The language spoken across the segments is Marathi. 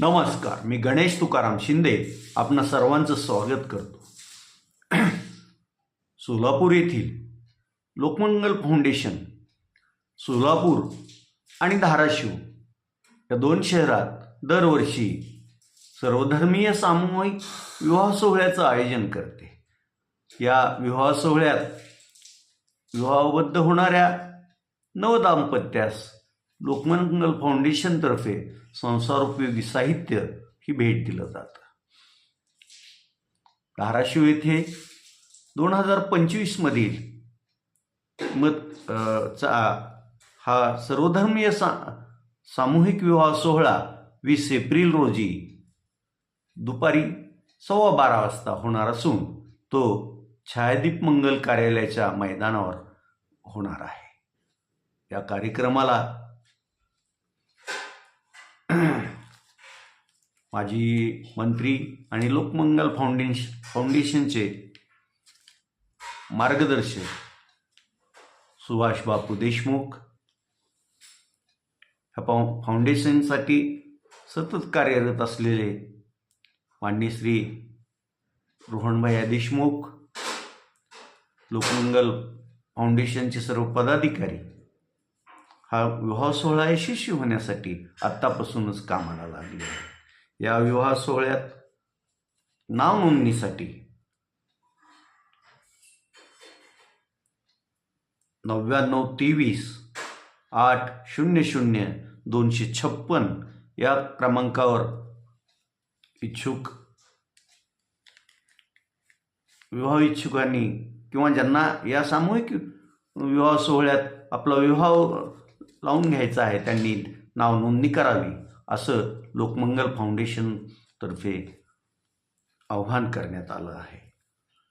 नमस्कार मी गणेश तुकाराम शिंदे आपणा सर्वांचं स्वागत करतो. सोलापूर येथील लोकमंगल फाउंडेशन सोलापूर आणि धाराशिव या दोन शहरात दरवर्षी सर्वधर्मीय सामूहिक विवाह सोहळ्याचं आयोजन करते. या विवाह सोहळ्यात विवाहबद्ध होणाऱ्या नवदाम्पत्यास लोकमंगल फाउंडेशनतर्फे संसारोपयोगी साहित्य ही भेट दिलं जातं. धाराशिव येथे दोन हजार पंचवीसमधील मत चा हा सर्वधर्मीय सा सामूहिक विवाह सोहळा वीस एप्रिल रोजी दुपारी सव्वा बारा वाजता होणार असून तो छायादीप मंगल कार्यालयाच्या मैदानावर होणार आहे. या कार्यक्रमाला माजी मंत्री आणि लोकमंगल फाउंडेश फाउंडेशनचे मार्गदर्शक सुभाष बापू देशमुख ह्या फाउ फाउंडेशनसाठी सतत कार्यरत असलेले मान्य श्री रोहनभैया देशमुख लोकमंगल फाउंडेशनचे सर्व पदाधिकारी हा विवाह सोहळा यशस्वी होण्यासाठी आत्तापासूनच कामाला लागले आहे. या विवाह सोहळ्यात नाव नोंदणीसाठी नव्याण्णव तेवीस आठ शून्य शून्य दोनशे छप्पन या क्रमांकावर इच्छुक विवाह इच्छुकांनी किंवा ज्यांना या सामूहिक विवाह सोहळ्यात आपला विवाह लावून घ्यायचा आहे. त्यांनी नाव नोंदणी करावी असं लोकमंगल फाउंडेशनतर्फे आव्हान करण्यात आलं आहे.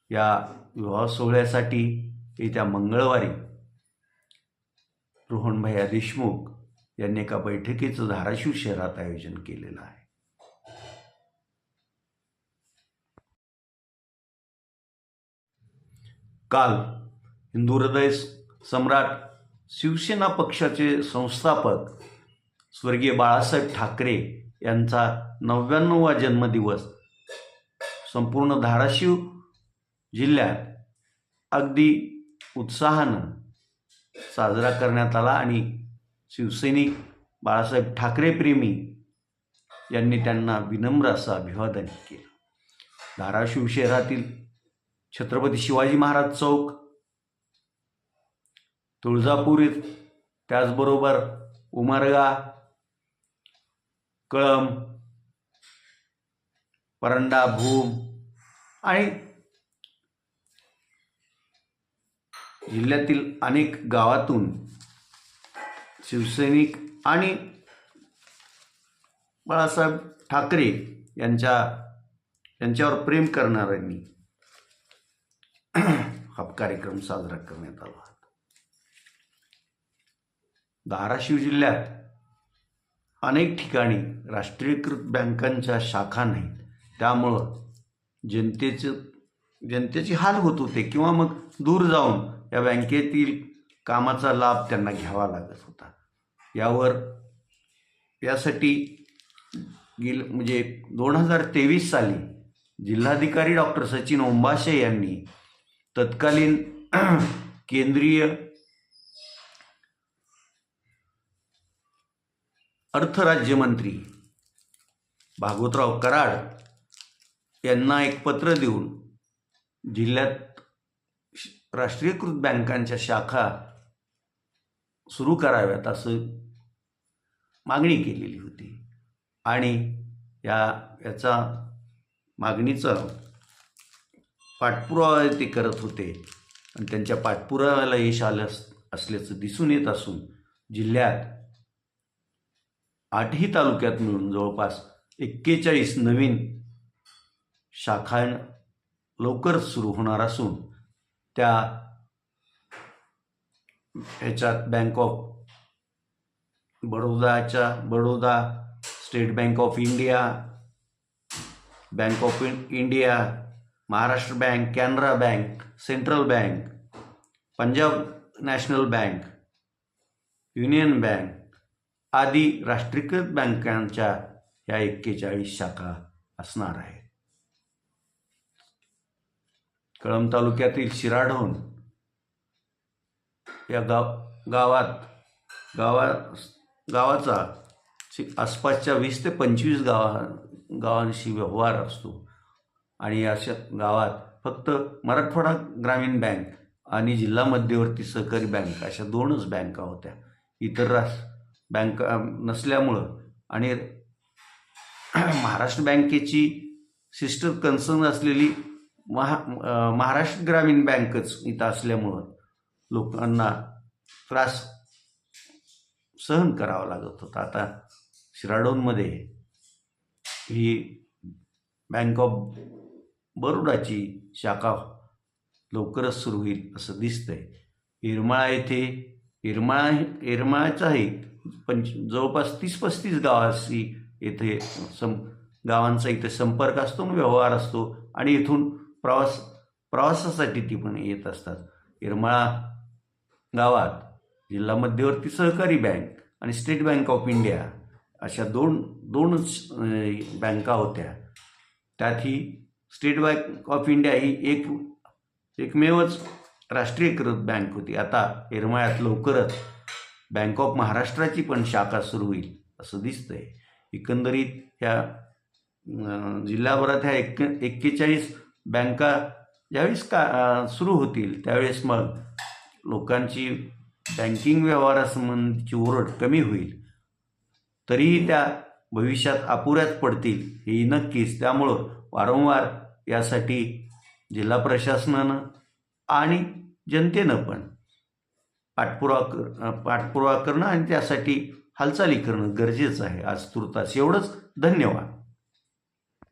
या विवाह सोहळ्यासाठी येत्या मंगळवारी रोहणभैया देशमुख यांनी एका बैठकीचं धाराशिव शहरात आयोजन केलेलं आहे. काल हिंदू हृदय सम्राट शिवसेना पक्षाचे संस्थापक स्वर्गीय बाळासाहेब ठाकरे यांचा नव्याण्णववा जन्मदिवस संपूर्ण धाराशिव जिल्ह्यात अगदी उत्साहानं साजरा करण्यात आला आणि शिवसैनिक बाळासाहेब ठाकरे प्रेमी यांनी त्यांना विनम्र असं अभिवादन केलं. धाराशिव शहरातील छत्रपती शिवाजी महाराज चौक तुळजापूर येथ- त्याचबरोबर उमरगा कळम परंडा भूम आणि जिल्ह्यातील अनेक गावातून शिवसैनिक आणि बाळासाहेब ठाकरे यांच्या यांच्यावर प्रेम करणाऱ्यांनी हा कार्यक्रम साजरा करण्यात आला. धाराशिव जिल्ह्यात अनेक ठिकाणी राष्ट्रीयकृत बँकांच्या शाखा नाहीत. त्यामुळं जनतेचं जनतेची हाल होत होते किंवा मग दूर जाऊन या बँकेतील कामाचा लाभ त्यांना घ्यावा लागत होता. यावर यासाठी गेल म्हणजे दोन हजार तेवीस साली जिल्हाधिकारी डॉक्टर सचिन ओंबाशे यांनी तत्कालीन केंद्रीय अर्थराज्यमंत्री भागवतराव कराड यांना एक पत्र देऊन जिल्ह्यात राष्ट्रीयकृत बँकांच्या शाखा सुरू कराव्यात असं मागणी केलेली होती. आणि या याचा मागणीचं पाठपुरावा ते करत होते. आणि त्यांच्या पाठपुराव्याला यश आलं असल्याचं दिसून येत असून जिल्ह्यात आठही तालुक्यात मिळून जवळपास एक्केचाळीस नवीन शाखा लवकरच सुरू होणार असून त्या ह्याच्यात bank of बडोदाच्या Baroda State Bank of India Bank of India Maharashtra Bank Canara Bank Central Bank Punjab National Bank Union Bank आदी राष्ट्रीयकृत बँकांच्या या एक्केचाळीस शाखा असणार आहेत. कळंब तालुक्यातील शिराढोण या गाव गावात गावा गावाचा आसपासच्या वीस ते पंचवीस गावा गावांशी व्यवहार असतो. आणि अशा गावात फक्त मराठवाडा ग्रामीण बँक आणि जिल्हा मध्यवर्ती सहकारी बँक अशा दोनच बँका होत्या. इतर राष्ट्र बँका नसल्यामुळं. आणि महाराष्ट्र बँकेची सिस्टर कन्सर्न असलेली महा महाराष्ट्र ग्रामीण बँकच इथं असल्यामुळं लोकांना त्रास सहन करावा लागत होता. आता शिराडोनमध्ये ही बँक ऑफ बरोडाची शाखा लवकरच सुरू होईल असं दिसतंय. येरमाळा येथे येरमाळा येरमाळाचाही पंच जवळपास तीस पस्तीस गावाशी येथे सं गावांचा इथे संपर्क असतो आणि व्यवहार असतो. आणि इथून प्रवास प्रवासासाठी ती पण येत असतात. येरमाळा गावात जिल्हा मध्यवर्ती सहकारी बँक आणि स्टेट बँक ऑफ इंडिया अशा दोन दोनच बँका होत्या. त्यात ही स्टेट बँक ऑफ इंडिया ही एक एकमेवच राष्ट्रीयकृत बँक होती. आता येरमाळ्यात लवकरच बँक ऑफ महाराष्ट्राची पण शाखा सुरू होईल असं दिसतंय. एकंदरीत ह्या जिल्हाभरात ह्या एक एक्केचाळीस बँका ज्यावेळेस का सुरू होतील त्यावेळेस मग लोकांची बँकिंग व्यवहारासंबंधीची ओरड कमी होईल. तरीही त्या भविष्यात अपुऱ्याच पडतील हे नक्कीच. त्यामुळं वारंवार यासाठी जिल्हा प्रशासनानं आणि जनतेनं पण पाठपुरावा कर पाठपुरावा करणं आणि त्यासाठी हालचाली करणं गरजेचं आहे. आज तुर्तास एवढंच. धन्यवाद.